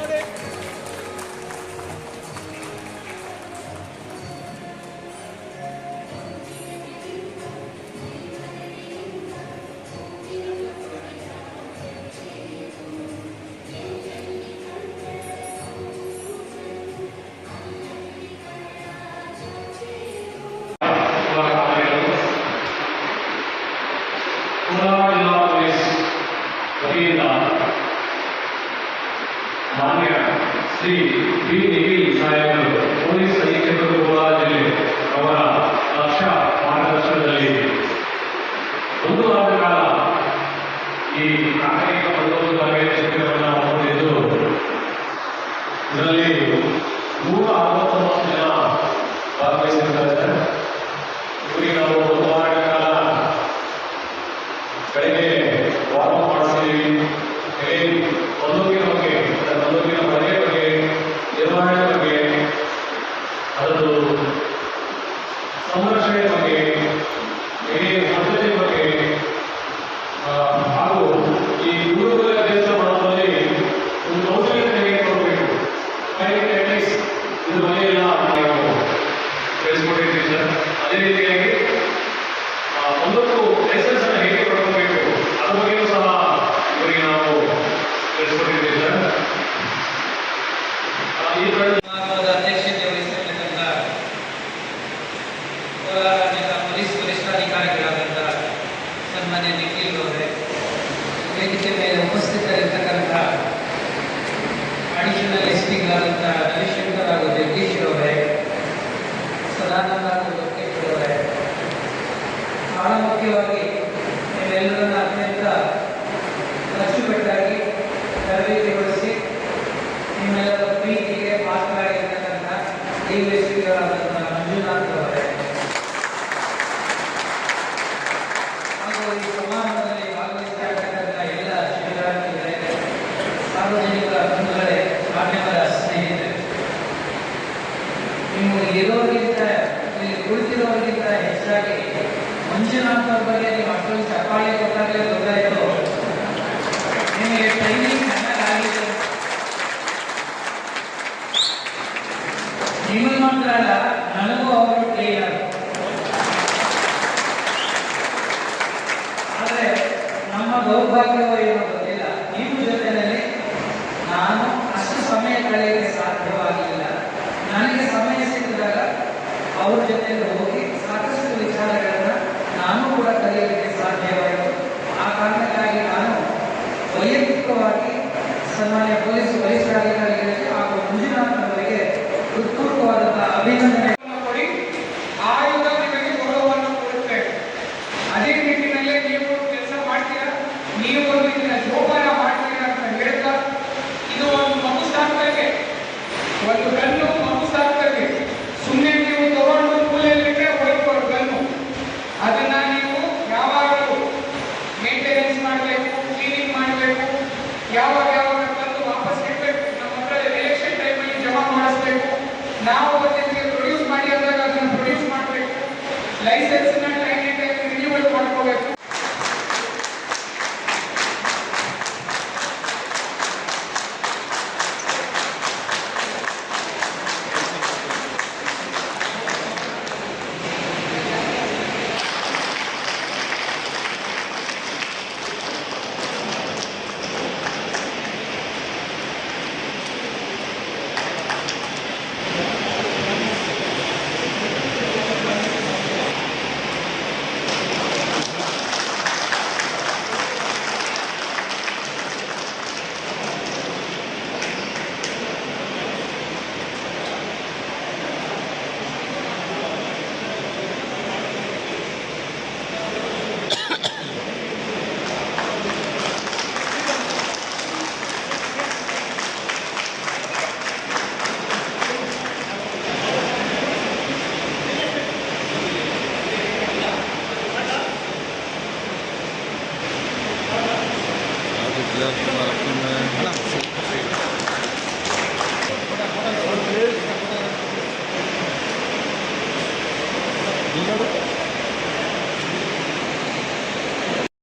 ので。ಶ್ರೀ B Nikhil ಸಾಹೇಬರು police ಅಧೀಕ್ಷಕರು Kolar ಅವರ ಲಕ್ಷ ಮಾರ್ಗದರ್ಶನದಲ್ಲಿ. ಒಂದು ವಾರದ ಈ ನಾಗರಿಕ ಶಿಬಿರವನ್ನು ಹೊಂದಿದ್ದು ಇದರಲ್ಲಿ ನೂರ ಅರವತ್ತೊಂಬತ್ತು ಜನ ಭಾಗವಹಿಸಿದ್ದಾರೆ ಇವರಿಗೆ ನಾವು ಒಂದು ವಾರಗಳ ಕಾಲ ಬೆಳಗ್ಗೆ ವಾರ್ಮ್ ಮಾಡಿಸ್ತೀವಿ ಹೇಗೆ ಬಂದೂಕಿನ ಬಗ್ಗೆ ಅಂದರೆ ಬಂದೂಕಿನ ಬಳಕೆ ಬಗ್ಗೆ ನಿರ್ವಹಣೆ ಬಗ್ಗೆ ಅದರದ್ದು ಸಂರಕ್ಷಣೆ ಬಗ್ಗೆ ಹೇಗೆ ಭದ್ರತೆ ಬಗ್ಗೆ ಆ, ಹಾಗೂ ಈ ಗುರುಗಳ ಕೆಲಸ ಮಾಡೋದ್ರಲ್ಲಿ ಒಂದು ಕೌಶಲ್ಯ ಫೈರ್ ಟೆಕ್ನಿಕ್ಸ್ ಇದು ನಾವು ತಿಳಿಸ್ಕೊಟ್ಟಿರ್ತೀವಿ ಸರ್ ಅದೇ ರೀತಿಯಾಗಿ ಒಂದೊಂದು ಲೈಸೆನ್ಸ್ ಅನ್ನು ಹೇಗೆ ಪಡ್ಕೋಬೇಕು, ಅದ್ರ ಬಗ್ಗೆಯೂ ಸಹ ಇವರಿಗೆ ನಾವು ತಿಳಿಸ್ಕೊಟ್ಟಿರ್ತೀವಿ ಸನ್ಮಾನ್ಯ ನಿಖಿಲ್ ಅವರೇ ವೇದಿಕೆ ಮೇಲೆ ಉಪಸ್ಥಿತರಿರ್ತಕ್ಕಂಥ ಅಡಿಷನಲ್ ಎಸ್ ಪಿಗಳಾದಂಥ ರವಿಶಂಕರ್ ಹಾಗೂ ಜಗದೀಶ್ ಅವರೇ ಸದಾನಂದ ನೀವು ಇರೋರಿಗಿಂತ ಕುಳಿತಿರೋರಿಗಿಂತ ಹೆಚ್ಚಾಗಿ ಮಂಜುನಾಥ್ ಅವ್ರ ಬಗ್ಗೆ ನೀವು ಅಷ್ಟೊಂದು ಚಪ್ಪಾಳೆ ಕೊಟ್ಟಾಗಲೇ ಗೊತ್ತಾಯಿತು ನಿಮಗೆ ಟ್ರೈನಿಂಗ್ ಚೆನ್ನಾಗಾಗಿದೆ ನಿಮಗೆ ಮಾತ್ರ ಅಲ್ಲ, ನನಗೂ ಅವರು ಟ್ರೈನರ್ ಆದರೆ ನಮ್ಮ ದೌರ್ಭಾಗ್ಯವೋ ಏನೋ ಅವ್ರ ಜೊತೆಯಲ್ಲಿ ಹೋಗಿ ಸಾಕಷ್ಟು ವಿಚಾರಗಳನ್ನ ನಾನು ಕೂಡ ಕಲಿಯಲಿಕ್ಕೆ ಸಾಧ್ಯವಾಯಿತು ಆ ಕಾರಣಕ್ಕಾಗಿ ನಾನು ವೈಯಕ್ತಿಕವಾಗಿ ಸನ್ಮಾನ್ಯ ಪೊಲೀಸ್ ವರಿಷ್ಠಾಧಿಕಾರಿಗಳಿಗೆ ಹಾಗೂ ಮಂಜುನಾಥ್ ಅವರಿಗೆ ಹೃತ್ಪೂರ್ವಕವಾದಂತಹ ಅಭಿನಂದನೆ license and I can renew it whatever.